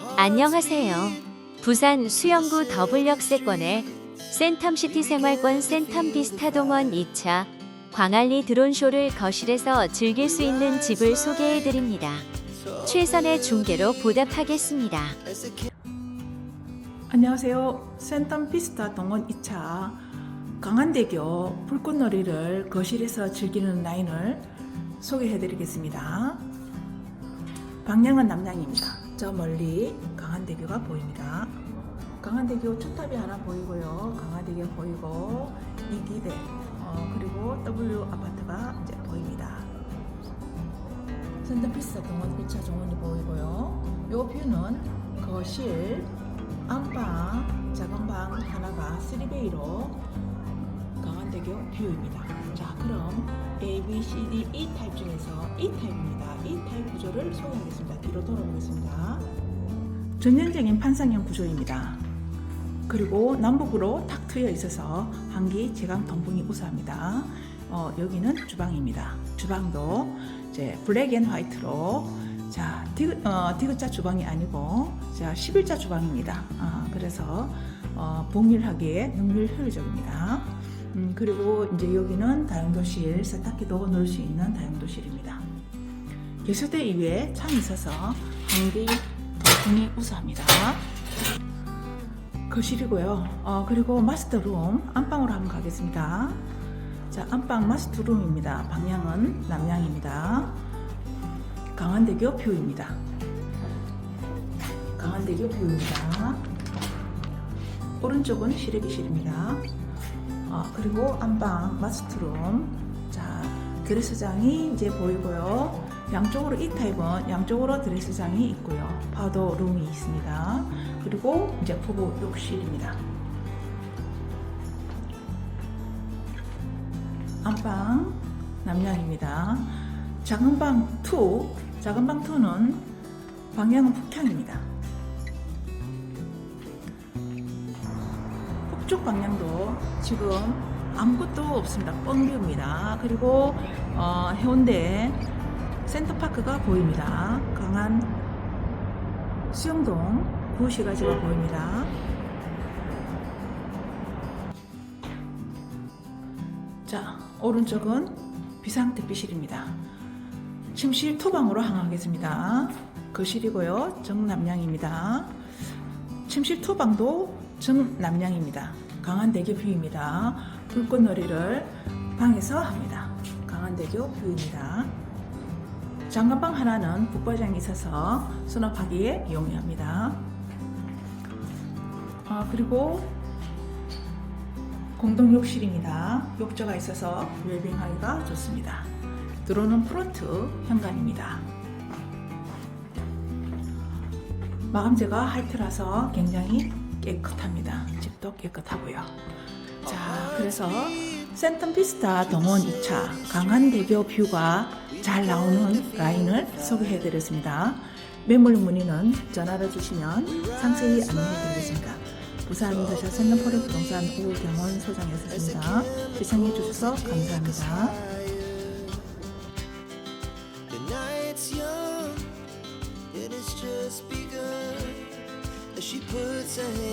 안녕하세요. 부산 수영구 더블역세권의 센텀시티 생활권 센텀 비스타 동원 2차 광안리 드론쇼를 거실에서 즐길 수 있는 집을 소개해 드립니다. 최선의 중계로 보답하겠습니다. 안녕하세요. 센텀 피스타 동원 2차 강한대교 불꽃놀이를 거실에서 즐기는 라인을 소개해 드리겠습니다. 방향은 남양입니다. 저 멀리 강한대교가 보입니다. 강한대교 초탑이 하나 보이고요. 강한대교 보이고 이기대 어, 그리고 W 아파트가 이제 보입니다. 센텀 피스타 동원 2차 정원이 보이고요. 요 뷰는 거실 안방, 작은 방 하나가 3베이로 강한대교 뷰입니다. 자, 그럼 A, B, C, D, E 타입 중에서 E 타입입니다. 타입 구조를 소개하겠습니다. 뒤로 돌아보겠습니다. 전형적인 판상형 구조입니다. 그리고 남북으로 탁 트여 있어서 한기 제강 동풍이 우수합니다. 어, 여기는 주방입니다. 주방도 이제 블랙 앤 화이트로 자, 디귿, 어, 디귿자 주방이 아니고 자, 11자 주방입니다. 아, 그래서 어, 봉일하기에 능률 효율적입니다. 음, 그리고 이제 여기는 다용도실, 세탁기도 넣을 수 있는 다용도실입니다. 개수대 이외에 창이 있어서 한기 통풍이 우수합니다. 거실이고요. 어, 그리고 마스터룸 안방으로 한번 가겠습니다. 자, 안방 마스터룸입니다. 방향은 남향입니다. 강한대교 뷰입니다. 강한대교 뷰입니다. 오른쪽은 시래기실입니다. 어, 그리고 안방 마스터룸. 자, 드레스장이 이제 보이고요. 양쪽으로 이 타입은 양쪽으로 드레스장이 있고요. 파도 룸이 있습니다. 그리고 이제 부부 욕실입니다. 안방 남양입니다. 작은 방 2, 작은 방 2는 방향은 북향입니다. 북쪽 방향도 지금 아무것도 없습니다. 뻥뷰입니다. 그리고 어, 해운대 센터파크가 보입니다. 강한 수영동 구시가지가 보입니다. 자, 오른쪽은 비상대피실입니다. 침실 투방으로 항하겠습니다. 거실이고요. 정남향입니다. 침실 투방도 정남향입니다. 강한 대교 뷰입니다. 불꽃놀이를 방에서 합니다. 강한 대교 뷰입니다. 장갑방 하나는 북과장이 있어서 수납하기에 용이합니다. 아, 그리고 공동 욕실입니다. 욕조가 있어서 웰빙하기가 좋습니다. 들어오는 프론트 현관입니다. 마감재가 하이트라서 굉장히 깨끗합니다. 집도 깨끗하고요. 자, 그래서 센텀 피스타 동원 2차 강한대교 뷰가 잘 나오는 라인을 소개해 드렸습니다. 매물 문의는 전화를 주시면 상세히 안내해 드리겠습니다. 부산 더샤 센텀포레 부동산 우경원 소장이었습니다. 시청해 주셔서 감사합니다. She puts her hand